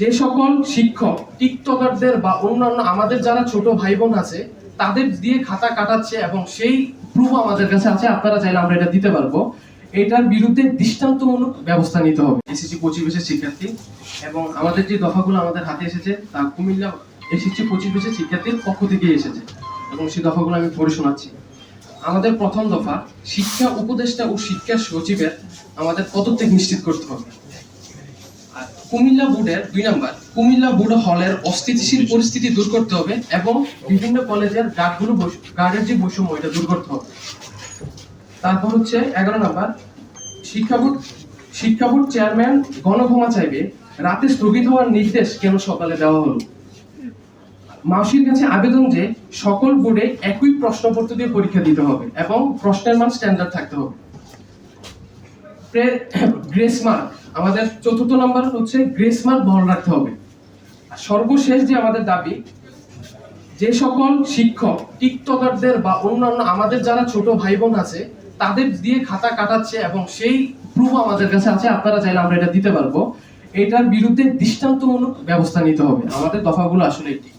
যে সকল শিক্ষক, টিকটকারদের বা অন্যান্য আমাদের যারা ছোট ভাই বোন আছে, তাদের দিয়ে খাতা কাটাচ্ছে এবং সেই প্রুফ আমাদের কাছে আছে, আপনারা চাইলে আমরা এটা দিতে পারব। এটার বিরুদ্ধে দৃষ্টান্তমূলক ব্যবস্থা নিতে হবে। এসএসসি পঁচিশ শিক্ষার্থী এবং আমাদের যে দফাগুলো আমাদের হাতে এসেছে, তা কুমিল্লা এসএসসি পঁচিশ শিক্ষার্থীর পক্ষ থেকে এসেছে এবং সেই দফাগুলো আমি পড়ে শোনাচ্ছি। আমাদের প্রথম দফা শিক্ষা উপদেষ্টা ও শিক্ষা সচিবের আমাদের পদত্যাগ নিশ্চিত করতে হবে। কুমিল্লা বোর্ডের দুই নম্বর। কুমিল্লা বোর্ড হলের অস্থিতিশীল পরিস্থিতি দূর করতে হবে এবং বিভিন্ন কলেজের গার্ডগুলো গার্ডের যে বৈষম্য এটা দূর করতে হবে। তারপর হচ্ছে এগারো নম্বর শিক্ষা বোর্ড। শিক্ষা বোর্ড চেয়ারম্যান গণক্ষমা চাইবে রাতে স্থগিত হওয়ার নির্দেশ কেন সকালে দেওয়া হলো? মাউসির কাছে আবেদন যে সকল বোর্ডে একই প্রশ্নপত্র দিয়ে পরীক্ষা দিতে হবে এবং প্রশ্নের মান স্ট্যান্ডার্ড থাকতে হবে। গ্রেস মার্ক আমাদের চতুর্থ নাম্বার হচ্ছে গ্রেস মার্ক রাখতে হবে। আর সর্বশেষ যে আমাদের দাবি, যে সকল শিক্ষক, টিকটকারদের বা অন্যান্য আমাদের যারা ছোট ভাই বোন আছে, তাদের দিয়ে খাতা কাটাচ্ছে এবং সেই প্রুফ আমাদের কাছে আছে, আপনারা চাইলে আমরা এটা দিতে পারব। এটার বিরুদ্ধে দৃষ্টান্তমূলক ব্যবস্থা নিতে হবে। আমাদের দফাগুলো আসলে এটি